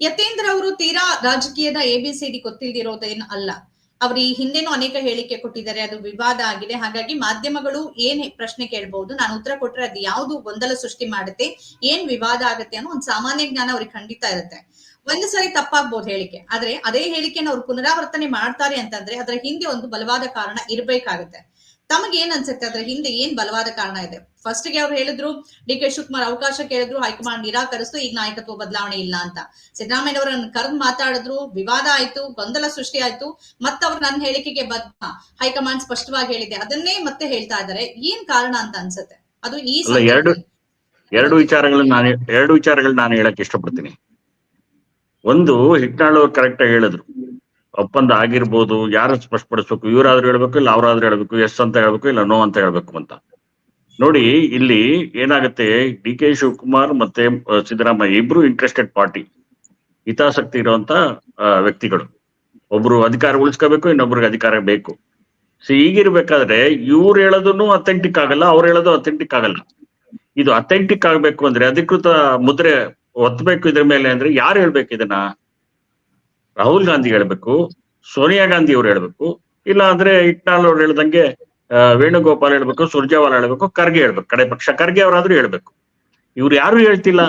ಯತೇಂದ್ರ ಅವರು ತೀರಾ ರಾಜಕೀಯದ ಎಬಿಸಿಡಿ ಗೊತ್ತಿಲ್ದಿರೋದೇನು ಅಲ್ಲ. ಅವ್ರು ಈ ಹಿಂದೆನೂ ಅನೇಕ ಹೇಳಿಕೆ ಕೊಟ್ಟಿದ್ದಾರೆ, ಅದು ವಿವಾದ ಆಗಿದೆ. ಹಾಗಾಗಿ ಮಾಧ್ಯಮಗಳು ಏನ್ ಪ್ರಶ್ನೆ ಕೇಳಬಹುದು ನಾನು ಉತ್ತರ ಕೊಟ್ರೆ ಅದು ಯಾವುದು ಗೊಂದಲ ಸೃಷ್ಟಿ ಮಾಡುತ್ತೆ, ಏನ್ ವಿವಾದ ಆಗುತ್ತೆ ಅನ್ನೋ ಒಂದು ಸಾಮಾನ್ಯ ಜ್ಞಾನ ಅವ್ರಿಗೆ ಖಂಡಿತ ಇರುತ್ತೆ. ಒಂದು ಸಾರಿ ತಪ್ಪಾಗ್ಬೋದು ಹೇಳಿಕೆ. ಆದ್ರೆ ಅದೇ ಹೇಳಿಕೆನ ಅವ್ರು ಪುನರಾವರ್ತನೆ ಮಾಡ್ತಾರೆ ಅಂತಂದ್ರೆ ಅದರ ಹಿಂದೆ ಒಂದು ಬಲವಾದ ಕಾರಣ ಇರ್ಬೇಕಾಗುತ್ತೆ. ತಮಗೆ ಏನ್ ಅನ್ಸುತ್ತೆ ಅದ್ರ ಹಿಂದೆ ಏನ್ ಬಲವಾದ ಕಾರಣ ಇದೆ? ಫಸ್ಟ್ಗೆ ಅವ್ರು ಹೇಳಿದ್ರು ಡಿ ಕೆ ಶಿವಕುಮಾರ್ ಅವಕಾಶ ಕೇಳಿದ್ರು ಹೈಕಮಾಂಡ್ ನಿರಾಕರಿಸ್ತು ಈಗ ನಾಯಕತ್ವ ಬದಲಾವಣೆ ಇಲ್ಲ ಅಂತ. ಸಿದ್ದರಾಮಯ್ಯ ಅವರನ್ನ ಕರೆದು ಮಾತಾಡಿದ್ರು ವಿವಾದ ಆಯ್ತು ಗೊಂದಲ ಸೃಷ್ಟಿ ಆಯ್ತು ಮತ್ತೆ ಅವ್ರು ನನ್ನ ಹೇಳಿಕೆಗೆ ಬದ್ಧ ಹೈಕಮಾಂಡ್ ಸ್ಪಷ್ಟವಾಗಿ ಹೇಳಿದೆ. ಅದನ್ನೇ ಮತ್ತೆ ಹೇಳ್ತಾ ಇದ್ದಾರೆ. ಏನ್ ಕಾರಣ ಅಂತ ಅನ್ಸುತ್ತೆ? ಅದು ಈ ಎರಡು-. ಎರಡು ವಿಚಾರಗಳನ್ನ ನಾನು ಎರಡು ವಿಚಾರಗಳನ್ನ ನಾನು ಹೇಳಕ್ ಇಷ್ಟಪಡ್ತೀನಿ. ಒಂದು ಹಿಟ್ನಾಳು ಅವ್ರು ಕರೆಕ್ಟ್ ಆಗಿ ಹೇಳಿದ್ರು. ಒಪ್ಪಂದ ಆಗಿರ್ಬೋದು ಯಾರು ಸ್ಪಷ್ಟಪಡಿಸ್ಬೇಕು, ಇವರಾದ್ರೂ ಹೇಳ್ಬೇಕು, ಇಲ್ಲ ಅವರಾದ್ರೂ ಹೇಳ್ಬೇಕು, ಎಸ್ ಅಂತ ಹೇಳ್ಬೇಕು, ಇಲ್ಲ ನೋ ಅಂತ ಹೇಳ್ಬೇಕು ಅಂತ. ನೋಡಿ, ಇಲ್ಲಿ ಏನಾಗುತ್ತೆ, ಡಿ ಕೆ ಶಿವಕುಮಾರ್ ಮತ್ತೆ ಸಿದ್ದರಾಮಯ್ಯ ಇಬ್ರು ಇಂಟ್ರೆಸ್ಟೆಡ್ ಪಾರ್ಟಿ ಹಿತಾಸಕ್ತಿ ಇರುವಂತ ವ್ಯಕ್ತಿಗಳು. ಒಬ್ರು ಅಧಿಕಾರ ಉಳಿಸ್ಕೋಬೇಕು, ಇನ್ನೊಬ್ರಿಗೆ ಅಧಿಕಾರ ಬೇಕು. ಸೊ ಈಗಿರ್ಬೇಕಾದ್ರೆ, ಇವ್ರು ಹೇಳೋದನ್ನು ಅಥೆಂಟಿಕ್ ಆಗಲ್ಲ, ಅವ್ರು ಹೇಳೋದು ಅಥೆಂಟಿಕ್ ಆಗಲ್ಲ. ಇದು ಅಥೆಂಟಿಕ್ ಆಗ್ಬೇಕು ಅಂದ್ರೆ, ಅಧಿಕೃತ ಮುದ್ರೆ ಒತ್ತಬೇಕು ಇದ್ರ ಮೇಲೆ ಅಂದ್ರೆ, ಯಾರು ಹೇಳ್ಬೇಕು ಇದನ್ನ? ರಾಹುಲ್ ಗಾಂಧಿ ಹೇಳ್ಬೇಕು, ಸೋನಿಯಾ ಗಾಂಧಿ ಅವ್ರು ಹೇಳ್ಬೇಕು ಇಲ್ಲ ಅಂದ್ರೆ ಇಟ್ನಾಳ್ ಅವ್ರು ಹೇಳ್ದಂಗೆ ವೇಣುಗೋಪಾಲ್ ಹೇಳ್ಬೇಕು, ಸುರ್ಜೇವಾಲಾ ಹೇಳ್ಬೇಕು, ಖರ್ಗೆ ಹೇಳ್ಬೇಕು, ಕಡೆ ಪಕ್ಷ ಖರ್ಗೆ ಅವರಾದ್ರೂ ಹೇಳ್ಬೇಕು. ಇವ್ರು ಯಾರು ಹೇಳ್ತಿಲ್ಲ.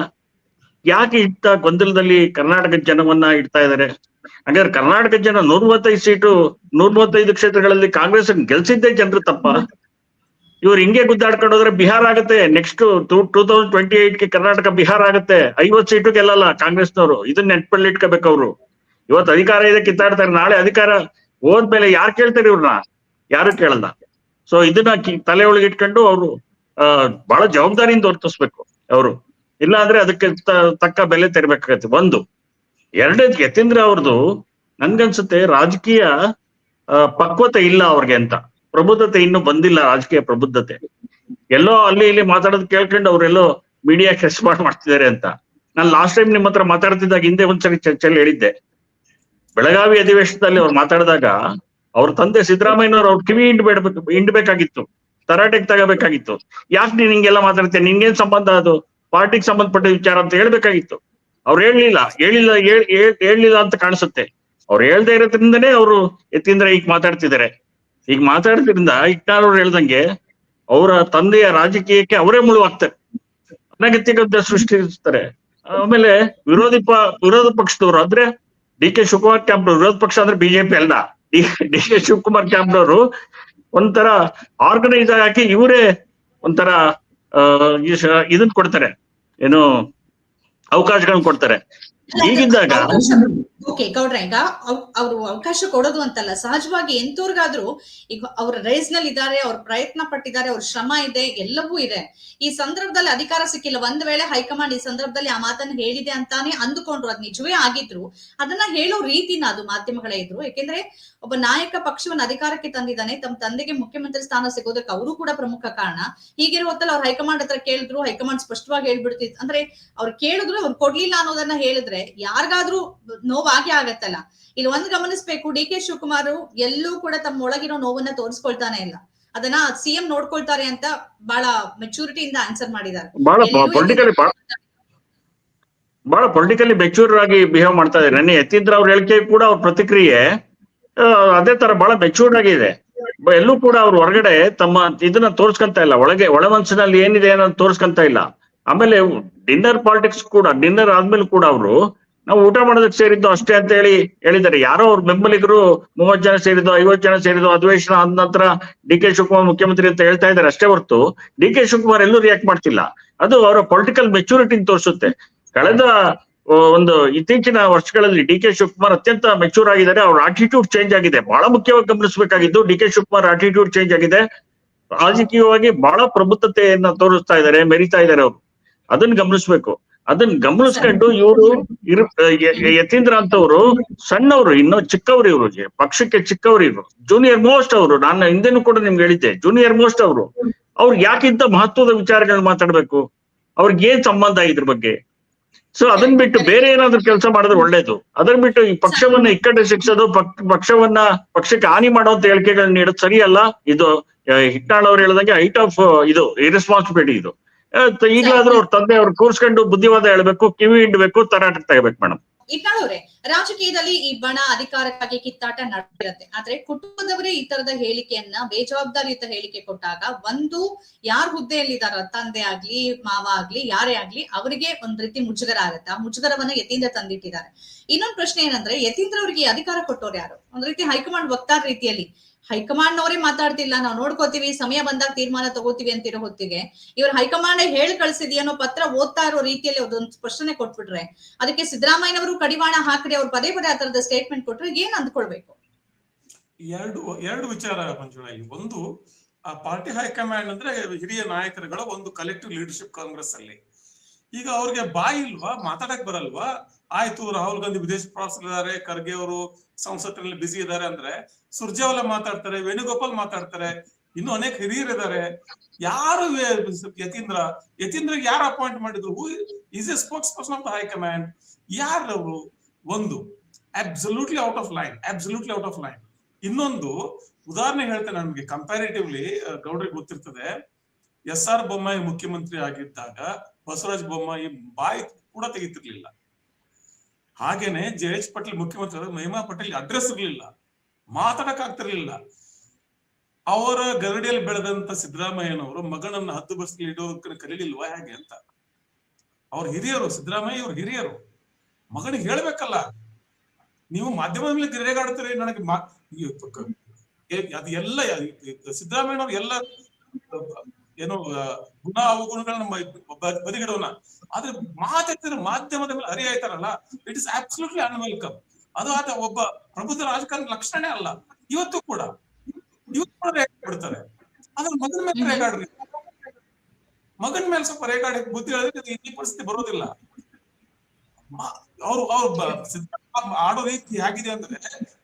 ಯಾಕೆ ಇಟ್ಟ ಗೊಂದಲದಲ್ಲಿ ಕರ್ನಾಟಕದ ಜನವನ್ನ ಇಡ್ತಾ ಇದ್ದಾರೆ ಹಂಗಾದ್ರೆ ಕರ್ನಾಟಕದ ಜನ ನೂರ ಮೂವತ್ತೈದು ಸೀಟು ನೂರ ಮೂವತ್ತೈದು ಕ್ಷೇತ್ರಗಳಲ್ಲಿ ಕಾಂಗ್ರೆಸ್ ಗೆಲ್ಸಿದ್ದೇ ಜನರು ತಪ್ಪ. ಇವ್ರು ಹಿಂಗೆ ಗುದ್ದಾಡ್ಕೊಂಡು ಹೋದ್ರೆ ಬಿಹಾರ ಆಗುತ್ತೆ. Next two two thousand twenty ಗೆ ಕರ್ನಾಟಕ ಬಿಹಾರ ಆಗುತ್ತೆ. ಐವತ್ ಸೀಟು ಗೆಲ್ಲಲ್ಲ ಕಾಂಗ್ರೆಸ್ನವರು. ಇದನ್ನ ನೆನ್ಪಲ್ಲಿ ಇಟ್ಕೋಬೇಕು ಅವ್ರು. ಇವತ್ತು ಅಧಿಕಾರ ಇದೆ, ಕಿತ್ತಾಡ್ತಾರೆ. ನಾಳೆ ಅಧಿಕಾರ ಹೋದ್ಮೇಲೆ ಯಾರು ಕೇಳ್ತಾರೆ ಇವ್ರನ್ನ? ಯಾರು ಕೇಳಲ್ಲ. ಸೊ ಇದನ್ನ ತಲೆ ಒಳಗೆ ಇಟ್ಕೊಂಡು ಅವರು ಬಹಳ ಜವಾಬ್ದಾರಿಯಿಂದ ವರ್ತಿಸ್ಬೇಕು ಅವರು. ಇಲ್ಲ ಅಂದ್ರೆ ಅದಕ್ಕೆ ತಕ್ಕ ಬೆಲೆ ತೆರಬೇಕಾಗತ್ತೆ. ಒಂದು, ಎರಡನೇದು ಯತೀಂದ್ರ ಅವ್ರದ್ದು ನನ್ಗನ್ಸುತ್ತೆ ರಾಜಕೀಯ ಪಕ್ವತೆ ಇಲ್ಲ ಅವ್ರಿಗೆ ಅಂತ. ಪ್ರಬುದ್ಧತೆ ಇನ್ನು ಬಂದಿಲ್ಲ ರಾಜಕೀಯ ಪ್ರಬುದ್ಧತೆ. ಎಲ್ಲೋ ಅಲ್ಲಿ ಇಲ್ಲಿ ಮಾತಾಡೋದು ಕೇಳ್ಕೊಂಡು ಅವ್ರೆಲ್ಲೋ ಮೀಡಿಯಾ ಕೆಸ್ಪಾಟ್ ಮಾಡಿ ಮಾಡ್ತಿದ್ದಾರೆ ಅಂತ. ನಾನು ಲಾಸ್ಟ್ ಟೈಮ್ ನಿಮ್ಮ ಹತ್ರ ಮಾತಾಡ್ತಿದ್ದಾಗ ಹಿಂದೆ ಒಂದ್ಸರಿ ಚರ್ಚೆಯಲ್ಲಿ ಹೇಳಿದ್ದೆ. ಬೆಳಗಾವಿ ಅಧಿವೇಶನದಲ್ಲಿ ಅವ್ರು ಮಾತಾಡಿದಾಗ ಅವ್ರ ತಂದೆ ಸಿದ್ದರಾಮಯ್ಯನವ್ರು ಅವ್ರ ಕಿವಿ ಹಿಂಡ್ಬೇಡ್ಬೇಕು ಹಿಂಡ್ಬೇಕಾಗಿತ್ತು. ತರಾಟೆಗೆ ತಗೋಬೇಕಾಗಿತ್ತು. ಯಾಕೆ ನೀನ್ ಹಿಂಗೆಲ್ಲ ಮಾತಾಡ್ತೀಯ? ನಿಂಗೇನ್ ಸಂಬಂಧ ಅದು? ಪಾರ್ಟಿಗೆ ಸಂಬಂಧಪಟ್ಟ ವಿಚಾರ ಅಂತ ಹೇಳ್ಬೇಕಾಗಿತ್ತು. ಅವ್ರು ಹೇಳಲಿಲ್ಲ. ಹೇಳಿಲ್ಲ, ಹೇಳ್- ಹೇಳ್- ಹೇಳ್ಲಿಲ್ಲ ಅಂತ ಕಾಣಿಸುತ್ತೆ. ಅವ್ರು ಹೇಳ್ದೆ ಇರೋದ್ರಿಂದನೇ ಅವರು ಎತ್ತಿಂದ್ರೆ ಈಗ ಮಾತಾಡ್ತಿದ್ದಾರೆ. ಈಗ ಮಾತಾಡ್ತಿದ್ರಿಂದ ಇಟ್ಟಾರವ್ರು ಹೇಳ್ದಂಗೆ ಅವರ ತಂದೆಯ ರಾಜಕೀಯಕ್ಕೆ ಅವರೇ ಮುಳುವಾಗ್ತಾರೆ. ಅನಗತ್ಯ ಸೃಷ್ಟಿಸ್ತಾರೆ. ಆಮೇಲೆ ವಿರೋಧಿ ಪ, ವಿರೋಧ ಪಕ್ಷದವ್ರು ಅಂದ್ರೆ ಡಿ ಕೆ ಶಿವಕುಮಾರ್ ಕ್ಯಾಂಪ್ ವಿರೋಧ ಪಕ್ಷ ಅಂದ್ರೆ ಬಿಜೆಪಿ ಅಲ್ಲ. ಡಿ ಕೆ ಶಿವಕುಮಾರ್ ಕ್ಯಾಂಪ್ನವರು ಒಂಥರ ಆರ್ಗನೈಸ್ ಹಾಕಿ ಇವರೇ ಒಂಥರ ಆ, ಈ ಇದನ್ ಕೊಡ್ತಾರೆ. ಏನು ಅವಕಾಶಗಳನ್ನ ಕೊಡ್ತಾರೆ. ಹೀಗಿದ್ದಾಗ ಓಕೆ, ಗೌಡ್ರ, ಈಗ ಅವರು ಅವಕಾಶ ಕೊಡೋದು ಅಂತಲ್ಲ, ಸಹಜವಾಗಿ ಎಂತವ್ರಿಗಾದ್ರೂ ಈಗ ಅವ್ರ ರೇಸ್ನಲ್ಲಿ ಇದ್ದಾರೆ ಅವ್ರ ಪ್ರಯತ್ನ ಪಟ್ಟಿದ್ದಾರೆ, ಅವ್ರ ಶ್ರಮ ಇದೆ, ಎಲ್ಲವೂ ಇದೆ. ಈ ಸಂದರ್ಭದಲ್ಲಿ ಅಧಿಕಾರ ಸಿಕ್ಕಿಲ್ಲ. ಒಂದ್ ವೇಳೆ ಹೈಕಮಾಂಡ್ ಈ ಸಂದರ್ಭದಲ್ಲಿ ಆ ಮಾತನ್ನ ಹೇಳಿದೆ ಅಂತಾನೆ ಅಂದುಕೊಂಡ್ರು, ಅದ್ ನಿಜವೇ ಆಗಿದ್ರು. ಅದನ್ನ ಹೇಳೋ ರೀತಿನ ಅದು ಮಾಧ್ಯಮಗಳೇ ಇದ್ರು. ಯಾಕೆಂದ್ರೆ ಒಬ್ಬ ನಾಯಕ ಪಕ್ಷವನ್ನು ಅಧಿಕಾರಕ್ಕೆ ತಂದಿದ್ದಾನೆ, ತಮ್ಮ ತಂದೆಗೆ ಮುಖ್ಯಮಂತ್ರಿ ಸ್ಥಾನ ಸಿಗೋದಕ್ಕೆ ಅವರು ಕೂಡ ಪ್ರಮುಖ ಕಾರಣ. ಹೀಗಿರೋ ಹೊತ್ತಲ್ಲಿ ಅವ್ರ ಹೈಕಮಾಂಡ್ ಹತ್ರ ಕೇಳಿದ್ರು, ಹೈಕಮಾಂಡ್ ಸ್ಪಷ್ಟವಾಗಿ ಹೇಳ್ಬಿಡ್ತಿತ್ತು ಅಂದ್ರೆ ಅವ್ರು ಕೇಳಿದ್ರು, ಅವ್ರು ಕೊಡ್ಲಿಲ್ಲ ಅನ್ನೋದನ್ನ ಹೇಳಿದ್ರೆ ಯಾರಿಗಾದ್ರೂ ನೋವಾಗೆ ಆಗತ್ತಲ್ಲ. ಇಲ್ಲಿ ಒಂದ್ ಗಮನಿಸ್ಬೇಕು ಡಿ ಕೆ ಶಿವಕುಮಾರ್ ಎಲ್ಲೂ ಕೂಡ ತಮ್ಮ ಒಳಗಿರೋ ನೋವನ್ನ ತೋರಿಸ್ಕೊಳ್ತಾನೆ ಇಲ್ಲ. ಅದನ್ನ ಸಿಎಂ ನೋಡ್ಕೊಳ್ತಾರೆ ಅಂತ ಬಹಳ ಮೆಚೂರಿಟಿಯಿಂದ ಆನ್ಸರ್ ಮಾಡಿದ್ದಾರೆ. ಬಹಳ ಪೊಲಿಟಿಕಲಿ ಮೆಚೂರ್ ಆಗಿ ಬಿಹೇವ್ ಮಾಡ್ತಾ ಇದ್ದಾರೆ. ನೆನ್ನೆ ಎತ್ತಿದ್ರ ಅವ್ರ ಹೇಳಿಕೆ ಕೂಡ ಅವ್ರ ಪ್ರತಿಕ್ರಿಯೆ ಅದೇ ತರ ಬಹಳ ಮೆಚೂರ್ಡ್ ಆಗಿದೆ ಎಲ್ಲೂ ಕೂಡ ಅವ್ರ ಹೊರಗಡೆ ತಮ್ಮ ಇದನ್ನ ತೋರ್ಸ್ಕೊಂತ ಇಲ್ಲ. ಒಳಗೆ ಒಳ ಮನಸ್ಸಿನಲ್ಲಿ ಏನಿದೆ ಅನ್ನೋದು ತೋರ್ಸ್ಕೊಂತ ಇಲ್ಲ. ಆಮೇಲೆ ಡಿನ್ನರ್ ಪಾಲಿಟಿಕ್ಸ್ ಕೂಡ, ಡಿನ್ನರ್ ಆದ್ಮೇಲೆ ಕೂಡ ಅವರು, ನಾವು ಊಟ ಮಾಡೋದಕ್ಕೆ ಸೇರಿದ್ದು ಅಷ್ಟೇ ಅಂತ ಹೇಳಿ ಹೇಳಿದ್ದಾರೆ. ಯಾರೋ ಅವ್ರ ಬೆಂಬಲಿಗರು ಮೂವತ್ ಜನ ಸೇರಿದ್ದು ಐವತ್ ಜನ ಸೇರಿದ್ದು ಅಧಿವೇಶನ ಆದ ನಂತರ ಡಿ ಕೆ ಶಿವಕುಮಾರ್ ಮುಖ್ಯಮಂತ್ರಿ ಅಂತ ಹೇಳ್ತಾ ಇದ್ದಾರೆ ಅಷ್ಟೇ ಹೊರತು ಡಿ ಕೆ ಶಿವಕುಮಾರ್ ಎಲ್ಲೂ ರಿಯಾಕ್ಟ್ ಮಾಡ್ತಿಲ್ಲ. ಅದು ಅವರ ಪೊಲಿಟಿಕಲ್ ಮೆಚುರಿಟಿ ತೋರಿಸುತ್ತೆ. ಕಳೆದ ಒಂದು ಇತ್ತೀಚಿನ ವರ್ಷಗಳಲ್ಲಿ ಡಿ ಕೆ ಶಿವಕುಮಾರ್ ಅತ್ಯಂತ ಮೆಚೂರ್ ಆಗಿದ್ದಾರೆ. ಅವ್ರ ಆಟಿಟ್ಯೂಡ್ ಚೇಂಜ್ ಆಗಿದೆ. ಬಹಳ ಮುಖ್ಯವಾಗಿ ಗಮನಿಸಬೇಕಾಗಿದ್ದು D K Shivakumar attitude change ಆಗಿದೆ. ರಾಜಕೀಯವಾಗಿ ಬಹಳ ಪ್ರಬುದ್ಧತೆಯನ್ನ ತೋರಿಸ್ತಾ ಇದ್ದಾರೆ, ಮೆರಿತಾ ಇದ್ದಾರೆ ಅವರು. ಅದನ್ನ ಗಮನಿಸ್ಬೇಕು. ಅದನ್ನ ಗಮನಿಸ್ಕೊಂಡು ಇವರು ಇರು ಯತೀಂದ್ರ ಅಂತವ್ರು ಸಣ್ಣವರು ಇನ್ನು ಚಿಕ್ಕವ್ರು ಇವರು ಪಕ್ಷಕ್ಕೆ ಚಿಕ್ಕವ್ರು ಇವರು. ಜೂನಿಯರ್ ಮೋಸ್ಟ್ ಅವರು. ನಾನು ಹಿಂದೆನೂ ಕೂಡ ನಿಮ್ಗೆ ಹೇಳಿದ್ದೆ ಜೂನಿಯರ್ ಮೋಸ್ಟ್ ಅವರು. ಅವ್ರು ಯಾಕಿಂತ ಮಹತ್ವದ ವಿಚಾರಗಳನ್ನ ಮಾತಾಡ್ಬೇಕು? ಅವ್ರಿಗೆ ಏನ್ ಸಂಬಂಧ ಇದ್ರ ಬಗ್ಗೆ? ಸೊ ಅದನ್ ಬಿಟ್ಟು ಬೇರೆ ಏನಾದ್ರು ಕೆಲಸ ಮಾಡಿದ್ರೆ ಒಳ್ಳೇದು. ಅದನ್ ಬಿಟ್ಟು ಈ ಪಕ್ಷವನ್ನ ಇಕ್ಕಟ್ಟೆ ಶಿಕ್ಷದು ಪಕ್- ಪಕ್ಷವನ್ನ ಪಕ್ಷಕ್ಕೆ ಹಾನಿ ಮಾಡುವಂತ ಹೇಳಿಕೆಗಳನ್ನ ನೀಡೋದು ಸರಿಯಲ್ಲ? ಇದು ಹಿಟ್ನಾಳ್ ಅವ್ರು ಹೇಳ್ದಂಗೆ ಹೈಟ್ ಆಫ್ ಇದು ಇರೆಸ್ಪಾನ್ಸಿಬಿಲಿಟಿ ಇದು. ಈಗಲಾದ್ರೂ ಅವ್ರ ತಂದೆ ಅವ್ರು ಕೂರ್ಸ್ಕೊಂಡು ಬುದ್ಧಿವಾದ ಹೇಳ್ಬೇಕು ಕಿವಿ ಹಿಂಡ್ಬೇಕು ತರಾಟಕ್ಕೆ ತೆಗಬೇಕು ಮೇಡಮ್. ರಾಜಕೀಯದಲ್ಲಿ ಈ ಬಣ ಅಧಿಕಾರಕ್ಕಾಗಿ ಕಿತ್ತಾಟ ನಡೆದಿರುತ್ತೆ. ಆದ್ರೆ ಕುಟುಂಬದವರೇ ಈ ತರದ ಹೇಳಿಕೆಯನ್ನ ಬೇಜವಾಬ್ದಾರಿಯುತ ಹೇಳಿಕೆ ಕೊಟ್ಟಾಗ ಒಂದು ಯಾರ್ ಹುದ್ದೆಯಲ್ಲಿದಾರ ತಂದೆ ಆಗ್ಲಿ, ಮಾವ ಆಗ್ಲಿ, ಯಾರೇ ಆಗ್ಲಿ ಅವರಿಗೆ ಒಂದ್ ರೀತಿ ಮುಜುಗರ ಆಗತ್ತೆ ಆ ಮುಜುಗರವನ್ನ ಯತೀಂದ್ರ ತಂದಿಟ್ಟಿದ್ದಾರೆ. ಇನ್ನೊಂದು ಪ್ರಶ್ನೆ ಏನಂದ್ರೆ ಯತೀಂದ್ರ ಅವರಿಗೆ ಅಧಿಕಾರ ಕೊಟ್ಟವ್ರು ಯಾರು? ಒಂದ್ ರೀತಿ ಹೈಕಮಾಂಡ್ ವಕ್ತಾರ ರೀತಿಯಲ್ಲಿ. ಹೈಕಮಾಂಡ್ ನವರೇ ಮಾತಾಡ್ತಿಲ್ಲ, ನಾವು ನೋಡ್ಕೋತೀವಿ, ಸಮಯ ಬಂದಾಗ ತೀರ್ಮಾನ ತಗೋತೀವಿ ಅಂತಿರೋ ಹೊತ್ತಿಗೆ ಇವ್ರ ಹೈಕಮಾಂಡ್ ಹೇಳಿ ಕಳ್ಸಿದ್ಯಾನೋ ಪತ್ರ ಓದ್ತಾ ಇರೋ ರೀತಿಯಲ್ಲಿ ಅದೊಂದು ಸ್ಪಷ್ಟನೆ ಕೊಟ್ಬಿಟ್ರೆ, ಅದಕ್ಕೆ ಸಿದ್ದರಾಮಯ್ಯನವರು ಕಡಿವಾಣ ಹಾಕದೆ ಅವ್ರು ಪದೇ ಪದೇ ಆ ಸ್ಟೇಟ್ಮೆಂಟ್ ಕೊಟ್ಟರೆ ಏನ್ ಅಂದ್ಕೊಳ್ಬೇಕು? ಎರಡು ಎರಡು ವಿಚಾರ ಮಂಜುಳಾ ಒಂದು, ಆ ಪಾರ್ಟಿ ಹೈಕಮಾಂಡ್ ಅಂದ್ರೆ ಹಿರಿಯ ನಾಯಕರುಗಳ ಒಂದು ಕಲೆಕ್ಟಿವ್ ಲೀಡರ್ಶಿಪ್ ಕಾಂಗ್ರೆಸ್ ಅಲ್ಲಿ. ಈಗ ಅವ್ರಿಗೆ ಬಾಯಿ ಇಲ್ವಾ, ಮಾತಾಡಕ್ ಬರಲ್ವಾ? ಆಯ್ತು, ರಾಹುಲ್ ಗಾಂಧಿ ವಿದೇಶ ಪ್ರವಾಸದಲ್ಲಿದ್ದಾರೆ ಖರ್ಗೆ ಅವರು ಸಂಸತ್ತಿನಲ್ಲಿ ಬಿಸಿ ಇದ್ದಾರೆ ಅಂದ್ರೆ, ಸುರ್ಜೇವಾಲ ಮಾತಾಡ್ತಾರೆ, ವೇಣುಗೋಪಾಲ್ ಮಾತಾಡ್ತಾರೆ, ಇನ್ನು ಅನೇಕ ಹಿರಿಯರು ಇದಾರೆ ಯಾರು ಯತೀಂದ್ರ? ಯತೀಂದ್ರ ಯಾರು ಅಪಾಯಿಂಟ್ ಮಾಡಿದ್ರು? Who is a spokesperson of the high command ಯಾರವರು? ಒಂದು absolutely out of line absolutely out of line ಇನ್ನೊಂದು, ಉದಾಹರಣೆ ಹೇಳ್ತೇನೆ ನಮ್ಗೆ ಕಂಪ್ಯಾರಿಟಿವ್ಲಿ ಗೌಡ್ರಿಗೆ ಗೊತ್ತಿರ್ತದೆ. ಎಸ್ ಆರ್ ಬೊಮ್ಮಾಯಿ ಮುಖ್ಯಮಂತ್ರಿ ಆಗಿದ್ದಾಗ, ಬಸವರಾಜ ಬೊಮ್ಮಾಯಿ ಬಾಯಿ ಕೂಡ ತೆಗಿತಿರ್ಲಿಲ್ಲ. ಹಾಗೇನೆ ಜೆ ಎಚ್ ಪಟೇಲ್ ಮುಖ್ಯಮಂತ್ರಿ ಆದಾಗ, ಮಹಿಮಾ ಪಟೇಲ್ ಅಡ್ರೆಸ್ ಇರ್ಲಿಲ್ಲ. ಮಾತಾಡಕ್ ಆಗ್ತಿರ್ಲಿಲ್ಲ ಅವರ ಗರಡಿಯಲ್ಲಿ ಬೆಳೆದಂತ ಸಿದ್ದರಾಮಯ್ಯನವರು ಮಗನನ್ನ ಹತ್ತು ಬಸ್ ಇಡೋದಕ್ಕೆ ಕರೀಲಿಲ್ವಾ, ಹೇಗೆ ಅಂತ. ಅವ್ರ ಹಿರಿಯರು, ಸಿದ್ದರಾಮಯ್ಯ ಅವ್ರ ಹಿರಿಯರು. ಮಗನಿಗೆ ಹೇಳ್ಬೇಕಲ್ಲ. ನೀವು ಮಾಧ್ಯಮದ ಮೇಲೆ ಗಿರೇಗಾಡ್ತೀರಿ ನನಗೆ ಅದು ಎಲ್ಲ ಸಿದ್ದರಾಮಯ್ಯನವ್ರು ಎಲ್ಲ ಏನು ಗುಣ ಅವಗುಣಗಳನ್ನ ಬದಿಗಿಡೋಣ. ಆದ್ರೆ ಮಾತಾಡ್ತಿರೋ ಮಾಧ್ಯಮದ ಮೇಲೆ ಅರಿ ಆಯ್ತಾರಲ್ಲ ಇಟ್ ಇಸ್ ಅಬ್ಸಲ್ಯೂಟ್ಲಿ ಅನ್ವೆಲ್ಕಮ್ ಅದು ಆತ ಒಬ್ಬ ಪ್ರಬುದ್ಧ ರಾಜಕಾರಣ ಲಕ್ಷಣನೇ ಅಲ್ಲ. ಇವತ್ತು ಕೂಡ ಇವತ್ತು ಕೂಡ ಬಿಡ್ತಾರೆ. ಆದ್ರೆ ಮಗನ ಮೇಲೆ ರೇಗಾಡ್ರಿ ಮಗನ ಮೇಲೆ ಸ್ವಲ್ಪ ರೇಗಾಡಿ ಬುದ್ಧಿ ಹೇಳಿದ್ರೆ ಈ ಪರಿಸ್ಥಿತಿ ಬರೋದಿಲ್ಲ. ಅವ್ರು ಅವ್ರು ಆಡೋ ರೀತಿ ಹೇಗಿದೆ ಅಂದ್ರೆ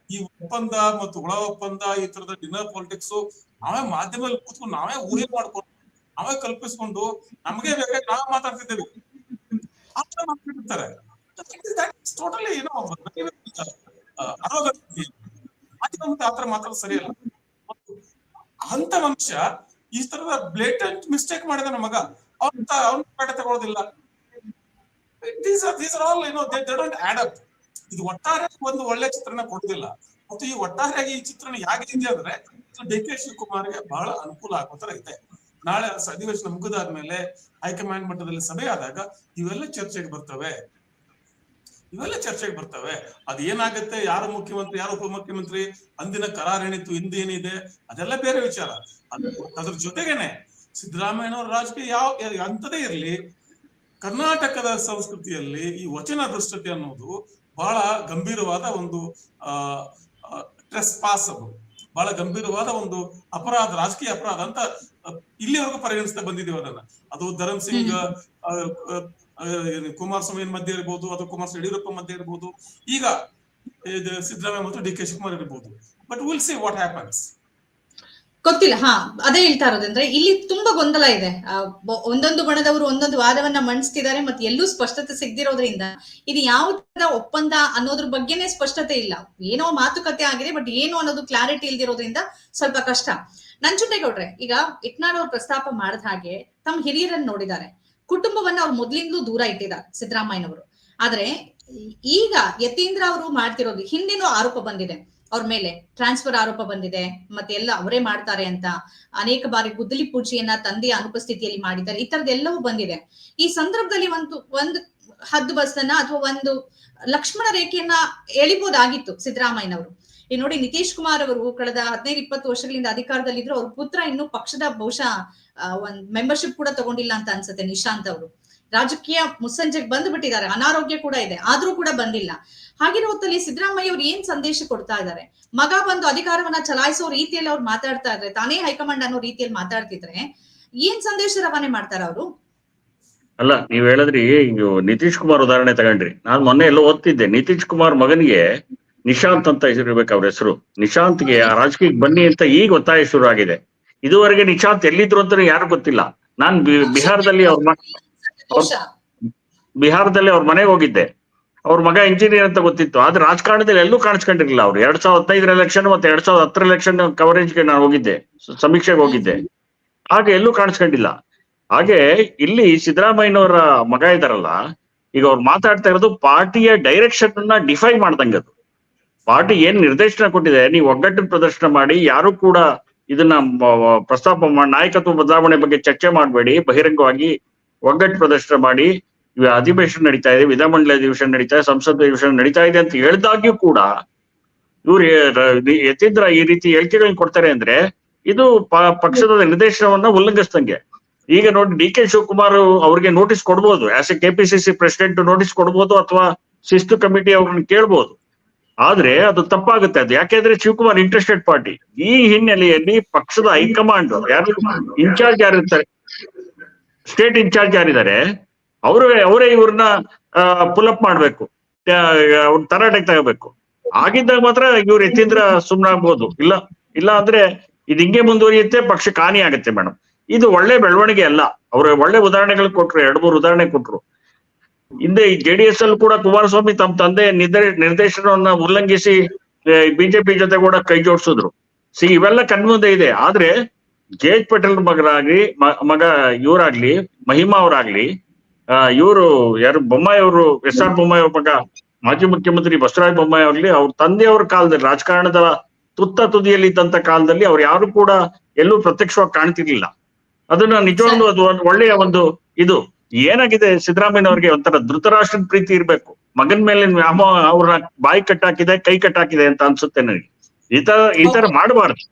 ಈ ಒಪ್ಪಂದ ಮತ್ತು ಒಳ ಒಪ್ಪಂದ, ಈ ತರದ ಡಿನ್ನರ್ ಪಾಲಿಟಿಕ್ಸ್ ನಾವೇ ಮಾಧ್ಯಮದಲ್ಲಿ ಕೂತ್ಕೊಂಡು ನಾವೇ ಊಹೆ ಮಾಡ್ಕೊಂಡು, ನಾವೇ ಕಲ್ಪಿಸ್ಕೊಂಡು ನಮಗೆ ಬೇಕಾಗಿ ನಾವೇ ಮಾತಾಡ್ತಿದ್ದೇವೆ. ಆ ಥರ ಮಾತಾಡ್ತಿರ್ತಾರೆ ಟೋಟಲಿ ಏನೋ ಅರೋಗತಿ ಮಾಧ್ಯಮ ಮುಂದೆ ಆ ಮಾತಾಡೋದು ಸರಿಯಲ್ಲ ಅಂತ ಮನುಷ್ಯ ಈ ತರದ ಬ್ಲೇಟೆಂಟ್ ಮಿಸ್ಟೇಕ್ ಮಾಡಿದ ನಮ್ಮ ಮಗ ಅವ್ನ ಅವ್ನ ತಗೊಳ್ಳೋದಿಲ್ಲ these are these are all ಏನೋ ದೇ ಡೋಂಟ್ ಆಡ್ ಅಪ್ ಇದು ಒಟ್ಟಾರೆ ಒಂದು ಒಳ್ಳೆ ಚಿತ್ರಣ ಕೊಡುದಿಲ್ಲ. ಮತ್ತು ಈ ಒಟ್ಟಾರೆಯಾಗಿ ಈ ಚಿತ್ರಣ ಹಿಂದೆ ಅಂದ್ರೆ ಡಿ ಕೆ ಶಿವಕುಮಾರ್ಗೆ ಬಹಳ ಅನುಕೂಲ ಆಗೋ ತರ ಇದೆ. ನಾಳೆ ಅಧಿವೇಶನ ಮುಗಿದಾದ್ಮೇಲೆ ಹೈಕಮಾಂಡ್ ಮಟ್ಟದಲ್ಲಿ ಸಭೆ ಆದಾಗ ಇವೆಲ್ಲ ಚರ್ಚೆಗೆ ಬರ್ತವೆ. ಇವೆಲ್ಲ ಚರ್ಚೆಗೆ ಬರ್ತವೆ. ಅದ್ ಏನಾಗುತ್ತೆ? ಯಾರು ಮುಖ್ಯಮಂತ್ರಿ, ಯಾರು ಉಪಮುಖ್ಯಮಂತ್ರಿ? ಅಂದಿನ ಕರಾರ್ ಏನಿತ್ತು ಏನಿದೆ? ಅದೆಲ್ಲ ಬೇರೆ ವಿಚಾರ. ಅದ್- ಅದ್ರ ಜೊತೆಗೇನೆ ಸಿದ್ದರಾಮಯ್ಯನವರ ರಾಜಕೀಯ ಯಾವ ಅಂತದೇ ಇರ್ಲಿ. ಕರ್ನಾಟಕದ ಸಂಸ್ಕೃತಿಯಲ್ಲಿ ಈ ವಚನ ದುಷ್ಟತೆ ಅನ್ನೋದು ಬಹಳ ಗಂಭೀರವಾದ ಒಂದು ಟ್ರೆಸ್ ಪಾಸ್ ಅದು. ಬಹಳ ಗಂಭೀರವಾದ ಒಂದು ಅಪರಾಧ ರಾಜಕೀಯ ಅಪರಾಧ ಅಂತ ಇಲ್ಲಿವರೆಗೂ ಪರಿಗಣಿಸ್ತಾ ಬಂದಿದ್ದೀವಿ ಅದನ್ನ. ಅದು ಧರಮ್ ಸಿಂಗ್ ಆ, ಆ, ಆ, ಕುಮಾರಸ್ವಾಮಿ ಮಧ್ಯೆ ಇರ್ಬೋದು ಅಥವಾ ಕುಮಾರಸ್ವಾಮಿ ಯಡಿಯೂರಪ್ಪ ಮಧ್ಯೆ ಇರ್ಬೋದು. ಈಗ ಸಿದ್ದರಾಮಯ್ಯ ಮತ್ತು ಡಿ ಕೆ ಶಿವಕುಮಾರ್ ಇರ್ಬೋದು. But will see what happens ಗೊತ್ತಿಲ್ಲ, ಹಾ, ಅದೇ ಹೇಳ್ತಾ ಇರೋದಂದ್ರೆ ಇಲ್ಲಿ ತುಂಬಾ ಗೊಂದಲ ಇದೆ. ಒಂದೊಂದು ಬಣದವರು ಒಂದೊಂದು ವಾದವನ್ನ ಮಂಡಿಸ್ತಿದ್ದಾರೆ ಮತ್ತೆ ಎಲ್ಲೂ ಸ್ಪಷ್ಟತೆ ಸಿಗ್ದಿರೋದ್ರಿಂದ ಇದು ಯಾವ ತರ ಒಪ್ಪಂದ ಅನ್ನೋದ್ರ ಬಗ್ಗೆನೇ ಸ್ಪಷ್ಟತೆ ಇಲ್ಲ. ಏನೋ ಮಾತುಕತೆ ಆಗಿದೆ, ಬಟ್ ಏನು ಅನ್ನೋದು ಕ್ಲಾರಿಟಿ ಇಲ್ದಿರೋದ್ರಿಂದ ಸ್ವಲ್ಪ ಕಷ್ಟ. ನಂಜುಂಡೇಗೌಡ್ರೆ, ಈಗ ಇಟ್ನಾಳ್ ಅವ್ರು ಪ್ರಸ್ತಾಪ ಮಾಡಿದ ಹಾಗೆ ತಮ್ಮ ಹಿರಿಯರನ್ನ ನೋಡಿದ್ದಾರೆ. ಕುಟುಂಬವನ್ನ ಅವ್ರು ಮೊದ್ಲಿಂದಲೂ ದೂರ ಇಟ್ಟಿದ್ದಾರೆ ಸಿದ್ದರಾಮಯ್ಯನವರು. ಆದ್ರೆ ಈಗ ಯತೀಂದ್ರ ಅವರು ಮಾಡ್ತಿರೋದು ಹಿಂದಿನೂ ಆರೋಪ ಬಂದಿದೆ. ಅವ್ರ ಮೇಲೆ ಟ್ರಾನ್ಸ್ಫರ್ ಆರೋಪ ಬಂದಿದೆ. ಮತ್ತೆ ಎಲ್ಲ ಅವರೇ ಮಾಡ್ತಾರೆ ಅಂತ ಅನೇಕ ಬಾರಿ ಗುದ್ದಲಿ ಪೂಜೆಯನ್ನ ತಂದೆಯ ಅನುಪಸ್ಥಿತಿಯಲ್ಲಿ ಮಾಡಿದ್ದಾರೆ. ಈ ತರದೆಲ್ಲವೂ ಬಂದಿದೆ. ಈ ಸಂದರ್ಭದಲ್ಲಿ ಒಂದು ಒಂದು ಹದ್ದು ಬಸ್ಸನ್ನ ಅಥವಾ ಒಂದು ಲಕ್ಷ್ಮಣ ರೇಖೆಯನ್ನ ಎಳಿಬಹುದಾಗಿತ್ತು ಸಿದ್ದರಾಮಯ್ಯನವರು. ಈ ನೋಡಿ ನಿತೀಶ್ ಕುಮಾರ್ ಅವರು ಕಳೆದ ಹದಿನೈದು, ಇಪ್ಪತ್ತು ವರ್ಷಗಳಿಂದ ಅಧಿಕಾರದಲ್ಲಿದ್ರು, ಅವ್ರ ಪುತ್ರ ಇನ್ನು ಪಕ್ಷದ ಬಹುಶಃ ಒಂದ್ ಮೆಂಬರ್ಶಿಪ್ ಕೂಡ ತಗೊಂಡಿಲ್ಲ ಅಂತ ಅನ್ಸುತ್ತೆ ನಿಶಾಂತ್ ಅವರು. ರಾಜಕೀಯ ಮುಸ್ಸಂಜೆಗೆ ಬಂದು ಬಿಟ್ಟಿದ್ದಾರೆ ಅನಾರೋಗ್ಯ ಕೂಡ ಇದೆ. ಆದ್ರೂ ಕೂಡ ಬಂದಿಲ್ಲ. ಹಾಗಿರೋ ಹೊತ್ತಲ್ಲಿ ಸಿದ್ದರಾಮಯ್ಯ ಅವ್ರು ಏನ್ ಸಂದೇಶ ಕೊಡ್ತಾ ಇದ್ದಾರೆ? ಮಗ ಬಂದು ಅಧಿಕಾರವನ್ನ ಚಲಾಯಿಸೋ ರೀತಿಯಲ್ಲಿ ಅವ್ರು ಮಾತಾಡ್ತಾ ಇದ್ರೆ, ತಾನೇ ಹೈಕಮಾಂಡ್ ಅನ್ನೋ ರೀತಿಯಲ್ಲಿ ಮಾತಾಡ್ತಿದ್ರೆ ಏನ್ ಸಂದೇಶ ರವಾನೆ ಮಾಡ್ತಾರ ಅವರು? ಅಲ್ಲ, ನೀವ್ ಹೇಳಿದ್ರಿ ನಿತೀಶ್ ಕುಮಾರ್ ಉದಾಹರಣೆ ತಗೊಂಡ್ರಿ. ನಾನ್ ಮೊನ್ನೆ ಎಲ್ಲೋ ಓದ್ತಿದ್ದೆ. ನಿತೀಶ್ ಕುಮಾರ್ ಮಗನಿಗೆ ನಿಶಾಂತ್ ಅಂತ ಹೆಸರಿರ್ಬೇಕು ಅವ್ರ ಹೆಸರು. ನಿಶಾಂತ್ಗೆ ಆ ರಾಜಕೀಯಕ್ಕೆ ಬನ್ನಿ ಅಂತ ಈಗ ಒತ್ತಾಯ ಶುರು ಆಗಿದೆ ಇದುವರೆಗೆ ನಿಶಾಂತ್ ಎಲ್ಲಿದ್ರು ಅಂತ ಯಾರು ಗೊತ್ತಿಲ್ಲ. ನಾನ್ ಬಿಹಾರದಲ್ಲಿ ಅವ್ರ ಬಿಹಾರದಲ್ಲಿ ಅವ್ರ ಮನೆಗೆ ಹೋಗಿದ್ದೆ. ಅವ್ರ ಮಗ ಇಂಜಿನಿಯರ್ ಅಂತ ಗೊತ್ತಿತ್ತು. ಆದ್ರೆ ರಾಜಕಾರಣದಲ್ಲಿ ಎಲ್ಲೂ ಕಾಣಿಸ್ಕೊಂಡಿರ್ಲಿಲ್ಲ ಅವ್ರು. ಎರಡ್ ಸಾವಿರದ ಹದಿನೈದರ ಎಲೆಕ್ಷನ್ ಮತ್ತೆ ಎರಡ್ ಸಾವಿರದ ಹತ್ತರ ಎಲೆಕ್ಷನ್ ಕವರೇಜ್ಗೆ ನಾನು ಹೋಗಿದ್ದೆ. ಸಮೀಕ್ಷೆಗೆ ಹೋಗಿದ್ದೆ. ಹಾಗೆ ಎಲ್ಲೂ ಕಾಣಿಸ್ಕೊಂಡಿಲ್ಲ. ಹಾಗೆ ಇಲ್ಲಿ ಸಿದ್ದರಾಮಯ್ಯನವರ ಮಗ ಇದಾರಲ್ಲ ಈಗ ಅವ್ರು ಮಾತಾಡ್ತಾ ಇರೋದು ಪಾರ್ಟಿಯ ಡೈರೆಕ್ಷನ್ ಅನ್ನ ಡಿಫೈ ಮಾಡ್ದಂಗೆ ಅದು. ಪಾರ್ಟಿ ಏನ್ ನಿರ್ದೇಶನ ಕೊಟ್ಟಿದೆ ನೀವು ಒಗ್ಗಟ್ಟಿನ ಪ್ರದರ್ಶನ ಮಾಡಿ ಯಾರು ಕೂಡ ಇದನ್ನ ಪ್ರಸ್ತಾಪ ಮಾಡಿ ನಾಯಕತ್ವ ಬದಲಾವಣೆ ಬಗ್ಗೆ ಚರ್ಚೆ ಮಾಡಬೇಡಿ ಬಹಿರಂಗವಾಗಿ ಒಗ್ಗಟ್ಟು ಪ್ರದರ್ಶನ ಮಾಡಿ ಅಧಿವೇಶನ ನಡೀತಾ ಇದೆ, ವಿಧಾನಮಂಡಲ ಅಧಿವೇಶನ ನಡೀತಾ ಇದೆ, ಸಂಸತ್ ಅಧಿವೇಶನ ನಡೀತಾ ಇದೆ ಅಂತ ಹೇಳ್ದಾಗ್ಯೂ ಕೂಡ ಇವ್ರು ಎತ್ತಿದ್ರ ಈ ರೀತಿ ಹೇಳಿಕೆಗಳನ್ನ ಕೊಡ್ತಾರೆ ಅಂದ್ರೆ ಇದು ಪಕ್ಷದ ನಿರ್ದೇಶನವನ್ನ ಉಲ್ಲಂಘಿಸ್ದಂಗೆ. ಈಗ ನೋಡಿ, ಡಿ ಕೆ ಶಿವಕುಮಾರ್ ಅವ್ರಿಗೆ ನೋಟಿಸ್ ಕೊಡ್ಬೋದು as a KPCC president notice ಕೊಡ್ಬೋದು ಅಥವಾ ಶಿಸ್ತು ಕಮಿಟಿ ಅವ್ರನ್ನ ಕೇಳ್ಬೋದು. ಆದ್ರೆ ಅದು ತಪ್ಪಾಗುತ್ತೆ, ಅದು ಯಾಕೆಂದ್ರೆ ಶಿವಕುಮಾರ್ ಇಂಟ್ರೆಸ್ಟೆಡ್ ಪಾರ್ಟಿ ಈ ಹಿನ್ನೆಲೆಯಲ್ಲಿ ಪಕ್ಷದ ಹೈಕಮಾಂಡ್, ಯಾರು? ಇನ್ಚಾರ್ಜ್ ಯಾರಿರ್ತಾರೆ? ಸ್ಟೇಟ್ ಇನ್ಚಾರ್ಜ್ ಯಾರಿದ್ದಾರೆ? ಅವರೇ ಅವರೇ ಇವ್ರನ್ನ ಪುಲ್ ಅಪ್ ಮಾಡ್ಬೇಕು. ತರಾಟೆಗೆ ತಗೋಬೇಕು. ಆಗಿದ್ದಾಗ ಮಾತ್ರ ಇವ್ರು ಎತ್ತಿದ್ರ ಸುಮ್ನಾಗ್ಬೋದು ಇಲ್ಲ ಇಲ್ಲ ಅಂದ್ರೆ ಇದು ಹಿಂಗೆ ಮುಂದುವರಿಯುತ್ತೆ ಪಕ್ಷಕ್ಕೆ ಹಾನಿ ಆಗುತ್ತೆ ಮೇಡಮ್ ಇದು ಒಳ್ಳೆ ಬೆಳವಣಿಗೆ ಅಲ್ಲ. ಅವ್ರ ಒಳ್ಳೆ ಉದಾಹರಣೆಗಳು ಕೊಟ್ರು, ಎರಡು ಮೂರು ಉದಾಹರಣೆ ಕೊಟ್ರು. ಹಿಂದೆ ಈ ಜೆಡಿಎಸ್ ಅಲ್ಲಿ ಕೂಡ ಕುಮಾರಸ್ವಾಮಿ ತಮ್ಮ ತಂದೆ ನಿರ್ದೇ- ನಿರ್ದೇಶನವನ್ನ ಉಲ್ಲಂಘಿಸಿ ಬಿಜೆಪಿ ಜೊತೆ ಕೂಡ ಕೈ ಜೋಡಿಸಿದ್ರು. ಸಿ, ಇವೆಲ್ಲ ಕಣ್ಮುಂದೆ ಇದೆ. ಆದ್ರೆ ಜೆ ಎಚ್ ಪಟೇಲ್ ಮಗರಾಗ್ಲಿ ಮಗ ಇವರಾಗ್ಲಿ ಮಹಿಮಾ ಅವರಾಗ್ಲಿ ಇವರು ಯಾರು ಬೊಮ್ಮಾಯಿ ಅವರು ಎಸ್ ಆರ್ ಬೊಮ್ಮಾಯಿ ಅವ್ರ ಮಗ ಮಾಜಿ ಮುಖ್ಯಮಂತ್ರಿ ಬಸವರಾಜ ಬೊಮ್ಮಾಯಿ ಅವ್ರಲ್ಲಿ ಅವ್ರ ತಂದೆಯವ್ರ ಕಾಲದಲ್ಲಿ ರಾಜಕಾರಣದ ತುತ್ತ ತುದಿಯಲ್ಲಿ ಇದ್ದಂತ ಕಾಲದಲ್ಲಿ ಅವ್ರು ಯಾರು ಕೂಡ ಎಲ್ಲೂ ಪ್ರತ್ಯಕ್ಷವಾಗಿ ಕಾಣ್ತಿರ್ಲಿಲ್ಲ. ಅದನ್ನ ನಿಜವಾಗ್ಲೂ ಅದು ಒಂದು ಒಳ್ಳೆಯ ಒಂದು ಇದು. ಏನಾಗಿದೆ ಸಿದ್ದರಾಮಯ್ಯನವ್ರಿಗೆ ಒಂಥರ ಧೃತರಾಷ್ಟ್ರದ ಪ್ರೀತಿ ಇರ್ಬೇಕು. ಮಗನ್ ಮೇಲೆ ಅವ್ರನ್ನ ಬಾಯಿ ಕಟ್ಟಾಕಿದೆ ಕೈ ಕಟ್ಟಾಕಿದೆ ಅಂತ ಅನ್ಸುತ್ತೆ ನನಗೆ. ಈ ತರ ಈ ತರ ಮಾಡಬಾರ್ದು.